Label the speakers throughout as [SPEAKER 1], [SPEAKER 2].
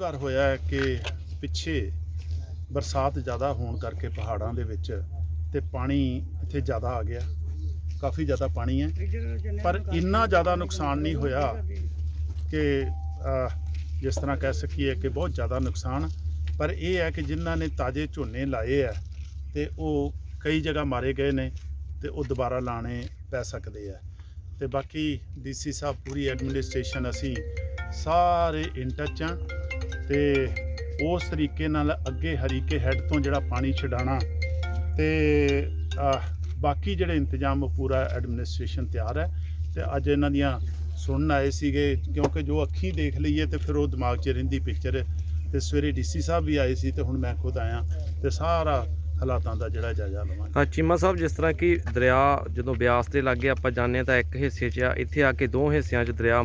[SPEAKER 1] ਵਾਰ ਹੋਇਆ ਕਿ ਪਿੱਛੇ ਬਰਸਾਤ ਜ਼ਿਆਦਾ ਹੋਣ ਕਰਕੇ ਪਹਾੜਾਂ ਦੇ ਵਿੱਚ ਤੇ ਪਾਣੀ ਇੱਥੇ ਜ਼ਿਆਦਾ ਆ ਗਿਆ। ਕਾਫੀ ਜ਼ਿਆਦਾ ਪਾਣੀ ਹੈ। ਪਰ ਇੰਨਾ ਜ਼ਿਆਦਾ ਨੁਕਸਾਨ ਨਹੀਂ ਹੋਇਆ ਕਿ ਜਿਸ ਤਰ੍ਹਾਂ ਕਹਿ ਸਕੀਏ ਕਿ ਬਹੁਤ ਜ਼ਿਆਦਾ ਨੁਕਸਾਨ। ਪਰ ਇਹ ਹੈ ਕਿ ਜਿਨ੍ਹਾਂ ਨੇ ਤਾਜ਼ੇ ਝੋਨੇ ਲਾਏ ਆ ਤੇ ਉਹ ਕਈ ਜਗ੍ਹਾ ਮਾਰੇ ਗਏ ਨੇ ਤੇ ਉਹ ਦੁਬਾਰਾ ਲਾਣੇ ਪੈ ਸਕਦੇ ਆ ਤੇ ਬਾਕੀ ਡੀਸੀ ਸਾਹਿਬ, ਪੂਰੀ ਐਡਮਿਨਿਸਟ੍ਰੇਸ਼ਨ ਅਸੀਂ ਸਾਰੇ ਇਨ ਟੱਚ ਆ ਤੇ ਉਸ ਤਰੀਕੇ ਨਾਲ ਅੱਗੇ ਹਰੀਕੇ ਹੈੱਡ ਤੋਂ ਜਿਹੜਾ ਪਾਣੀ ਛਡਾਣਾ ਤੇ ਬਾਕੀ ਜਿਹੜੇ ਇੰਤਜ਼ਾਮ ਉਹ ਪੂਰਾ ਐਡਮਿਨਿਸਟ੍ਰੇਸ਼ਨ ਤਿਆਰ ਹੈ ਤੇ ਅੱਜ ਇਹਨਾਂ ਦੀਆਂ ਸੁਣਨ ਆਏ ਸੀਗੇ, ਕਿਉਂਕਿ ਜੋ ਅੱਖੀਂ ਦੇਖ ਲਈਏ ਤੇ ਫਿਰ ਉਹ ਦਿਮਾਗ 'ਚ ਰਹਿੰਦੀ ਪਿਕਚਰ ਤੇ ਸਵੇਰੇ ਡੀਸੀ ਸਾਹਿਬ ਵੀ ਆਏ ਸੀ ਤੇ ਹੁਣ ਮੈਂ ਖੁਦ ਆਇਆ ਤੇ ਸਾਰਾ ਹਾਲਾਤਾਂ ਦਾ ਜਿਹੜਾ ਜਾਇਜ਼ਾ ਲਵਾਂਗੇ।
[SPEAKER 2] ਹਾਂ ਚੀਮਾ ਸਾਹਿਬ ਜਿਸ ਤਰ੍ਹਾਂ ਕਿ ਦਰਿਆ ਜਦੋਂ ਬਿਆਸ ਦੇ ਲਾਗੇ ਆਪਾਂ ਜਾਂਦੇ ਹਾਂ ਤਾਂ ਇੱਕ ਹਿੱਸੇ 'ਚ ਆ ਇੱਥੇ ਆ ਕੇ ਦੋ ਹਿੱਸਿਆਂ 'ਚ ਦਰਿਆ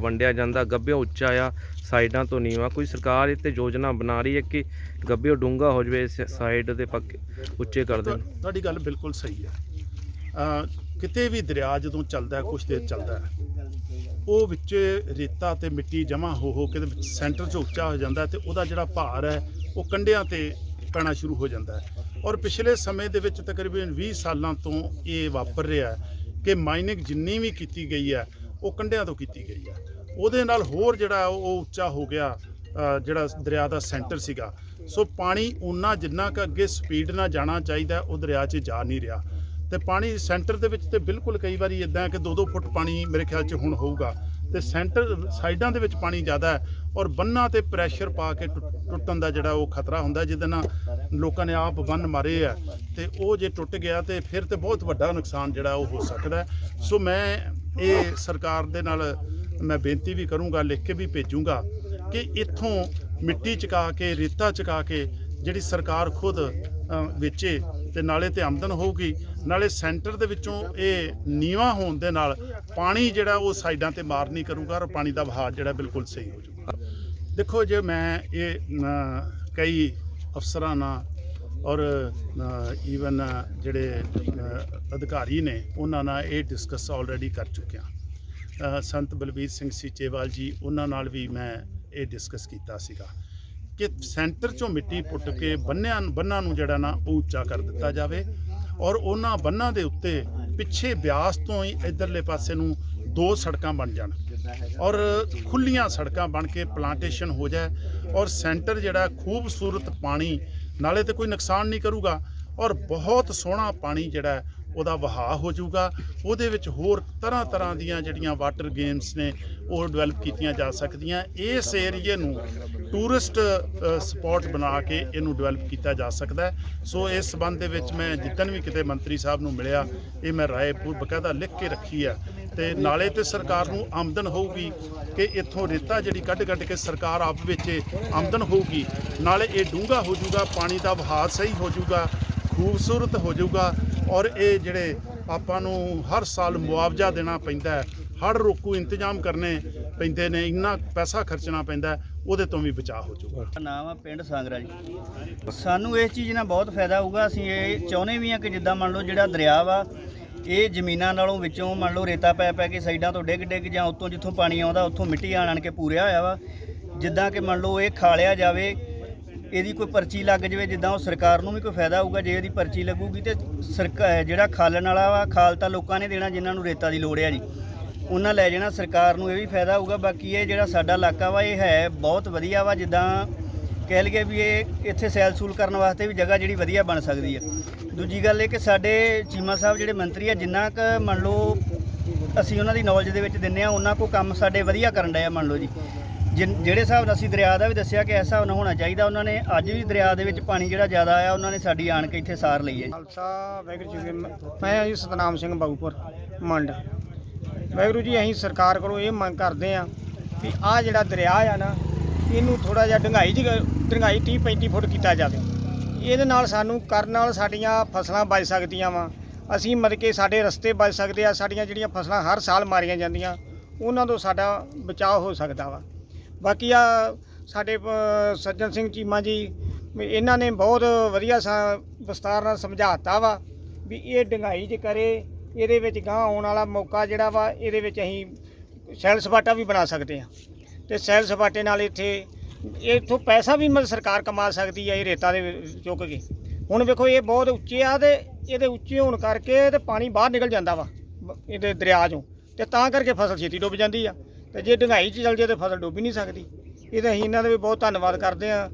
[SPEAKER 2] ਵੰਡਿਆ ਜਾਂਦਾ। ਗੱਭਿਓ ਉੱਚਾ ਆ ਸਾਈਡਾਂ ਤੋਂ ਨੀਵਾਂ। ਕੋਈ ਸਰਕਾਰ ਇੱਥੇ ਯੋਜਨਾ ਬਣਾ ਰਹੀ ਹੈ ਕਿ ਗੱਭਿਓ ਡੂੰਘਾ ਹੋ ਜਾਵੇ ਇਸ ਸਾਈਡ ਦੇ ਪੱਕੇ ਉੱਚੇ ਕਰ ਦੇਣ?
[SPEAKER 1] ਤੁਹਾ- ਤੁਹਾਡੀ ਗੱਲ ਬਿਲਕੁਲ ਸਹੀ ਹੈ। ਅ, ਕਿਤੇ ਵੀ ਦਰਿਆ ਜਦੋਂ ਚੱਲਦਾ ਕੁਛ ਦੇਰ ਚੱਲਦਾ ਉਹ ਵਿੱਚ ਰੇਤਾ ਤੇ ਮਿੱਟੀ ਜਮ੍ਹਾਂ ਹੋ ਹੋ ਕੇ ਸੈਂਟਰ 'ਚ ਉੱਚਾ ਹੋ ਜਾਂਦਾ ਤੇ ਉਹਦਾ ਜਿਹੜਾ ਭਾਰ ਹੈ ਉਹ ਕੰਢਿਆਂ ਤੇ ਪੈਣਾ ਸ਼ੁਰੂ ਹੋ ਜਾਂਦਾ ਹੈ। ਔਰ ਪਿਛਲੇ ਸਮੇਂ ਦੇ ਵਿੱਚ ਤਕਰੀਬਨ 20 ਸਾਲਾਂ ਤੋਂ ਇਹ ਵਾਪਰ ਰਿਹਾ ਹੈ ਕਿ ਮਾਈਨਿੰਗ ਜਿੰਨੀ ਵੀ ਕੀਤੀ ਗਈ ਹੈ, ਉਹ ਕੰਢਿਆਂ ਤੋਂ ਕੀਤੀ ਗਈ ਹੈ। ਉਹਦੇ ਨਾਲ ਹੋਰ ਜਿਹੜਾ ਉਹ ਉੱਚਾ ਹੋ ਗਿਆ ਜਿਹੜਾ ਦਰਿਆ ਦਾ ਸੈਂਟਰ ਸੀਗਾ। ਸੋ ਪਾਣੀ ਉਨਾ ਜਿੰਨਾ ਕੁ ਅੱਗੇ ਸਪੀਡ ਨਾਲ ਜਾਣਾ ਚਾਹੀਦਾ, ਉਹ ਦਰਿਆ 'ਚ ਜਾ ਨਹੀਂ ਰਿਹਾ। ਤੇ ਪਾਣੀ ਸੈਂਟਰ ਦੇ ਵਿੱਚ ਤੇ ਬਿਲਕੁਲ ਕਈ ਵਾਰੀ ਇਦਾਂ ਕਿ 2-2 ਫੁੱਟ ਪਾਣੀ ਮੇਰੇ ਖਿਆਲ 'ਚ ਹੁਣ ਹੋਊਗਾ। ਤੇ ਸੈਂਟਰ ਸਾਈਡਾਂ ਦੇ ਵਿੱਚ ਪਾਣੀ ਜ਼ਿਆਦਾ ਹੈ ਔਰ ਬੰਨਾਂ ਤੇ ਪ੍ਰੈਸ਼ਰ ਪਾ ਕੇ ਟੁੱਟ- ਟੁੱਟਣ ਦਾ ਜਿਹੜਾ ਉਹ ਖਤਰਾ ਹੁੰਦਾ ਜਿਹਦੇ ਨਾਲ ਲੋਕਾਂ ਨੇ ਆਪ ਬੰਨ ਮਾਰੇ ਆ ਤੇ ਉਹ ਜੇ ਟੁੱਟ ਗਿਆ ਤੇ ਫਿਰ ਤੇ ਬਹੁਤ ਵੱਡਾ ਨੁਕਸਾਨ ਜਿਹੜਾ ਉਹ ਹੋ ਸਕਦਾ ਸੋ ਮੈਂ ਇਹ ਸਰਕਾਰ ਦੇ ਨਾਲ ਮੈਂ ਬੇਨਤੀ ਵੀ ਕਰੂੰਗਾ, ਲਿਖ ਕੇ ਵੀ ਭੇਜੂੰਗਾ ਕਿ ਇੱਥੋਂ ਮਿੱਟੀ ਚਕਾ ਕੇ, ਰੇਤਾ ਚਕਾ ਕੇ ਜਿਹੜੀ ਸਰਕਾਰ ਖੁਦ ਵੇਚੇ ਤੇ ਨਾਲੇ ਤੇ ਆਮਦਨ ਹੋਊਗੀ। ਨਾਲੇ ਸੈਂਟਰ ਦੇ ਵਿੱਚੋਂ ਇਹ ਨੀਵਾ ਹੋਣ ਦੇ ਨਾਲ ਪਾਣੀ ਜਿਹੜਾ ਉਹ ਸਾਈਡਾਂ ਤੇ ਮਾਰ ਨਹੀਂ ਕਰੂਗਾ ਔਰ ਪਾਣੀ ਦਾ ਵਹਾਅ ਜਿਹੜਾ ਬਿਲਕੁਲ ਸਹੀ ਹੋ ਜਾਊਗਾ। ਦੇਖੋ ਜੇ ਮੈਂ ਇਹ ਕਈ ਅਫਸਰਾਂ ਨਾਲ ਔਰ ਈਵਨ ਜਿਹੜੇ ਅਧਿਕਾਰੀ ਨੇ, ਉਹਨਾਂ ਨਾਲ ਇਹ ਡਿਸਕਸ ਆਲਰੇਡੀ ਕਰ ਚੁੱਕਿਆ। ਸੰਤ ਬਲਬੀਰ ਸਿੰਘ ਸੀਚੇਵਾਲ ਜੀ, ਉਹਨਾਂ ਨਾਲ ਵੀ ਮੈਂ ਇਹ ਡਿਸਕਸ ਕੀਤਾ ਸੀਗਾ ਕਿ ਸੈਂਟਰ ਚੋਂ ਮਿੱਟੀ ਪੁੱਟ ਕੇ ਬੰਨਿਆਂ, ਬੰਨਾਂ ਨੂੰ ਜਿਹੜਾ ਨਾ ਉਹ ਉੱਚਾ ਕਰ ਦਿੱਤਾ ਜਾਵੇ ਔਰ ਉਹਨਾਂ ਬੰਨਾਂ ਦੇ ਉੱਤੇ ਪਿੱਛੇ ਬਿਆਸ ਤੋਂ ਹੀ ਇਧਰਲੇ ਪਾਸੇ ਨੂੰ ਦੋ ਸੜਕਾਂ ਬਣ ਜਾਣ ਔਰ ਖੁੱਲੀਆਂ ਸੜਕਾਂ ਬਣ ਕੇ ਪਲਾਂਟੇਸ਼ਨ ਹੋ ਜਾਏ ਔਰ ਸੈਂਟਰ ਜਿਹੜਾ ਖੂਬਸੂਰਤ ਪਾਣੀ, ਨਾਲੇ ਤੇ ਕੋਈ ਨੁਕਸਾਨ ਨਹੀਂ ਕਰੂਗਾ ਔਰ ਬਹੁਤ ਸੋਹਣਾ ਪਾਣੀ ਜਿਹੜਾ ਉਹਦਾ ਵਹਾਅ ਹੋ ਜਾਊਗਾ। ਉਹਦੇ ਵਿੱਚ ਹੋਰ ਤਰ੍ਹਾਂ ਤਰ੍ਹਾਂ ਦੀਆਂ ਜਿਹੜੀਆਂ ਵਾਟਰ ਗੇਮਸ ਨੇ, ਉਹ ਡਿਵੈਲਪ ਕੀਤੀਆਂ ਜਾ ਸਕਦੀਆਂ। ਇਸ ਏਰੀਏ ਨੂੰ ਟੂਰਿਸਟ ਸਪੌਟ ਬਣਾ ਕੇ ਇਹਨੂੰ ਡਿਵੈਲਪ ਕੀਤਾ ਜਾ ਸਕਦਾ ਸੋ ਇਸ ਸਬੰਧ ਦੇ ਵਿੱਚ ਮੈਂ ਜਿੱਦਣ ਵੀ ਕਿਤੇ ਮੰਤਰੀ ਸਾਹਿਬ ਨੂੰ ਮਿਲਿਆ, ਇਹ ਮੈਂ ਰਾਏ ਬਕਾਇਦਾ ਲਿਖ ਕੇ ਰੱਖੀ ਆ ਤੇ ਨਾਲੇ ਤੇ ਸਰਕਾਰ ਨੂੰ ਆਮਦਨ ਹੋਊਗੀ ਕਿ ਇੱਥੋਂ ਰੇਤਾ ਜਿਹੜੀ ਕੱਢ ਕੱਢ ਕੇ ਸਰਕਾਰ ਆਪ ਵਿੱਚ ਆਮਦਨ ਹੋਊਗੀ। ਨਾਲੇ ਇਹ ਡੂੰਘਾ ਹੋ ਜਾਊਗਾ, ਪਾਣੀ ਦਾ ਵਹਾਅ ਸਹੀ ਹੋ ਜਾਊਗਾ, ਖੂਬਸੂਰਤ ਹੋ ਜਾਊਗਾ ਔਰ ਇਹ ਜਿਹੜੇ ਆਪਾਂ ਨੂੰ ਹਰ ਸਾਲ ਮੁਆਵਜ਼ਾ ਦੇਣਾ ਪੈਂਦਾ ਹੈ ਹੜ ਰੋਕੂ ਇੰਤਜ਼ਾਮ ਕਰਨੇ ਪੈਂਦੇ ਨੇ, ਇੰਨਾ ਪੈਸਾ ਖਰਚਣਾ ਪੈਂਦਾ ਉਹਦੇ ਤੋਂ ਵੀ ਬਚਾਅ ਹੋ ਜਾਊਗਾ।
[SPEAKER 3] ਨਾਮ ਆ ਪਿੰਡ ਸਾਂਗਰਾ ਜੀ। ਸਾਨੂੰ ਇਸ ਚੀਜ਼ ਨਾਲ ਬਹੁਤ ਫਾਇਦਾ ਹੋਊਗਾ, ਅਸੀਂ ਇਹ ਚਾਹੁੰਦੇ ਵੀ ਆ ਕਿ ਜਿੱਦਾਂ ਮੰਨ ਲਓ ਜਿਹੜਾ ਦਰਿਆ ਵਾ, ਇਹ ਜ਼ਮੀਨਾਂ ਨਾਲੋਂ ਵਿੱਚੋਂ ਮੰਨ ਲਓ ਰੇਤਾ ਪੈ ਪੈ ਕੇ ਸਾਈਡਾਂ ਤੋਂ ਡਿੱਗ ਡਿੱਗ ਜਾਂ ਉੱਤੋਂ ਜਿੱਥੋਂ ਪਾਣੀ ਆਉਂਦਾ, ਉੱਥੋਂ ਮਿੱਟੀ ਆਣ ਆਣ ਕੇ ਪੂਰਿਆ ਹੋਇਆ ਵਾ। ਜਿੱਦਾਂ ਕਿ ਮੰਨ ਲਓ ਇਹ ਖਾਲਿਆ ਜਾਵੇ ਇਹਦੀ ਕੋਈ ਪਰਚੀ ਲੱਗ ਜਾਵੇ, ਜਿੱਦਾਂ ਉਹ ਸਰਕਾਰ ਨੂੰ ਵੀ ਕੋਈ ਫਾਇਦਾ ਹੋਊਗਾ, ਜੇ ਇਹਦੀ ਪਰਚੀ ਲੱਗੂਗੀ ਤੇ ਸਰਕਾਰ ਜਿਹੜਾ ਖਾਲਣ ਵਾਲਾ ਵਾ, ਖਾਲ ਤਾਂ ਲੋਕਾਂ ਨੇ ਦੇਣਾ, ਜਿਨ੍ਹਾਂ ਨੂੰ ਰੇਤਾ ਦੀ ਲੋੜ ਆ ਜੀ। ਉਹਨਾਂ ਲੈ ਜਾਣਾ, ਸਰਕਾਰ ਨੂੰ ਇਹ ਵੀ ਫਾਇਦਾ ਹੋਊਗਾ, ਬਾਕੀ ਇਹ ਜਿਹੜਾ ਸਾਡਾ ਇਲਾਕਾ ਵਾ, ਇਹ ਹੈ ਬਹੁਤ ਵਧੀਆ ਵਾ, ਜਿੱਦਾਂ ਕਹਿ ਲਈਏ ਵੀ ਇਹ ਇੱਥੇ ਸੈਲ ਸੂਲ ਕਰਨ ਵਾਸਤੇ ਵੀ ਜਗ੍ਹਾ ਜਿਹੜੀ ਵਧੀਆ ਬਣ ਸਕਦੀ ਹੈ। ਦੂਜੀ ਗੱਲ ਇਹ ਕਿ ਸਾਡੇ ਚੀਮਾ ਸਾਹਿਬ ਜਿਹੜੇ ਮੰਤਰੀ ਆ, ਜਿੰਨਾ ਕੁ ਮੰਨ ਲਓ ਅਸੀਂ ਉਹਨਾਂ ਦੀ ਨੌਲੇਜ ਦੇ ਵਿੱਚ ਦਿੰਨੇ ਆ, ਉਹਨਾਂ ਕੋ ਕੰਮ ਸਾਡੇ ਵਧੀਆ ਕਰਨ ਡਏ ਆ, ਮੰਨ ਲਓ ਜੀ। ਜਿਨ- ਜਿਹੜੇ ਹਿਸਾਬ ਨਾਲ ਅਸੀਂ ਦਰਿਆ ਦਾ ਵੀ ਦੱਸਿਆ ਕਿ ਇਸ ਹਿਸਾਬ ਨਾਲ ਹੋਣਾ ਚਾਹੀਦਾ, ਉਹਨਾਂ ਨੇ ਅੱਜ ਵੀ ਦਰਿਆ ਦੇ ਵਿੱਚ ਪਾਣੀ ਜਿਹੜਾ ਜ਼ਿਆਦਾ ਆਇਆ, ਉਹਨਾਂ ਨੇ ਸਾਡੀ ਆਣ ਕੇ ਇੱਥੇ ਸਾਰ ਲਈ ਹੈ।
[SPEAKER 4] ਖਾਲਸਾ ਵਾਹਿਗੁਰੂ ਜੀ ਕੀ ਫਤਿਹ। ਮੈਂ ਜੀ ਸਤਨਾਮ ਸਿੰਘ ਬਾਊਪੁਰ, ਮੰਡ। ਵਾਹਿਗੁਰੂ ਜੀ, ਅਸੀਂ ਸਰਕਾਰ ਕੋਲੋਂ ਇਹ ਮੰਗ ਕਰਦੇ ਆ ਵੀ ਆਹ ਜਿਹੜਾ ਦਰਿਆ ਆ ਨਾ, ਇਹਨੂੰ ਥੋੜਾ ਜਿਹਾ ਡੰਗਾਈ ਜੀ ਡੰਗਾਈ 30 35 ਫੁੱਟ ਕੀਤਾ ਜਾਵੇ। ਇਹਦੇ ਨਾਲ ਸਾਨੂੰ ਕਰਨ ਨਾਲ ਸਾਡੀਆਂ ਫਸਲਾਂ ਬਚ ਸਕਦੀਆਂ ਵਾ। ਅਸੀਂ ਮਤਲਬ ਕਿ ਸਾਡੇ ਰਸਤੇ ਬਚ ਸਕਦੇ ਆ, ਸਾਡੀਆਂ ਜਿਹੜੀਆਂ ਫਸਲਾਂ ਹਰ ਸਾਲ ਮਾਰੀਆਂ ਜਾਂਦੀਆਂ, ਉਹਨਾਂ ਤੋਂ ਸਾਡਾ ਬਚਾਅ ਹੋ ਸਕਦਾ ਵਾ। ਬਾਕੀ ਆ ਸਾਡੇ ਅ, ਸੱਜਣ ਸਿੰਘ ਚੀਮਾ ਜੀ ਵੀ ਇਹਨਾਂ ਨੇ ਬਹੁਤ ਵਧੀਆ ਸਾ- ਵਿਸਤਾਰ ਨਾਲ ਸਮਝਾਤਾ ਵਾ ਵੀ ਇਹ ਡੰਗਾਈ 'ਚ ਕਰੇ ਇਹਦੇ ਵਿੱਚ ਗਾਂ ਆਉਣ ਵਾਲਾ ਮੌਕਾ ਜਿਹੜਾ ਵਾ ਇਹਦੇ ਵਿੱਚ ਅਸੀਂ ਸੈਲ ਸਪਾਟਾ ਵੀ ਬਣਾ ਸਕਦੇ ਹਾਂ। ਤੇ ਸੈਲ ਸਪਾਟੇ ਨਾਲ ਇੱਥੇ ਇੱਥੋਂ ਪੈਸਾ ਵੀ ਮਤਲਬ ਸਰਕਾਰ ਕਮਾ ਸਕਦੀ ਹੈ ਇਹ ਰੇਤਾ ਦੇ ਚੁੱਕ ਕੇ। ਹੁਣ ਵੇਖੋ ਇਹ ਬਹੁਤ ਉੱਚੇ ਆ ਤੇ ਇਹਦੇ ਉੱਚੇ ਹੋਣ ਕਰਕੇ ਤੇ ਪਾਣੀ ਬਾਹਰ ਨਿਕਲ ਜਾਂਦਾ ਵਾ ਬ- ਇਹਦੇ ਦਰਿਆ ਚੋਂ। ਤੇ ਤਾਂ ਕਰਕੇ ਫਸਲ ਛੇਤੀ ਡੁੱਬ ਜਾਂਦੀ ਆ। ਤੇ ਜੇ ਡੂੰਘਾਈ 'ਚ ਚਲ ਜੇ ਤੇ ਫਸਲ ਡੁੱਬ ਹੀ ਨਹੀਂ ਸਕਦੀ। ਇਹ ਤਾਂ ਅਸੀਂ ਇਹਨਾਂ ਦਾ ਵੀ ਬਹੁਤ ਧੰਨਵਾਦ ਕਰਦੇ ਆ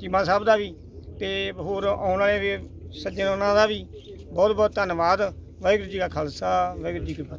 [SPEAKER 4] ਚੀਮਾ ਸਾਹਿਬ ਦਾ ਵੀ ਤੇ ਹੋਰ ਆਉਣ ਵਾਲੇ ਵੀ ਸੱਜਣ ਉਹਨਾਂ ਦਾ ਵੀ। ਬਹੁਤ ਬਹੁਤ ਧੰਨਵਾਦ। ਵਾਹਿਗੁਰੂ ਜੀ ਕਾ ਖਾਲਸਾ, ਵਾਹਿਗੁਰੂ ਜੀ ਕੀ ਫਤਿਹ।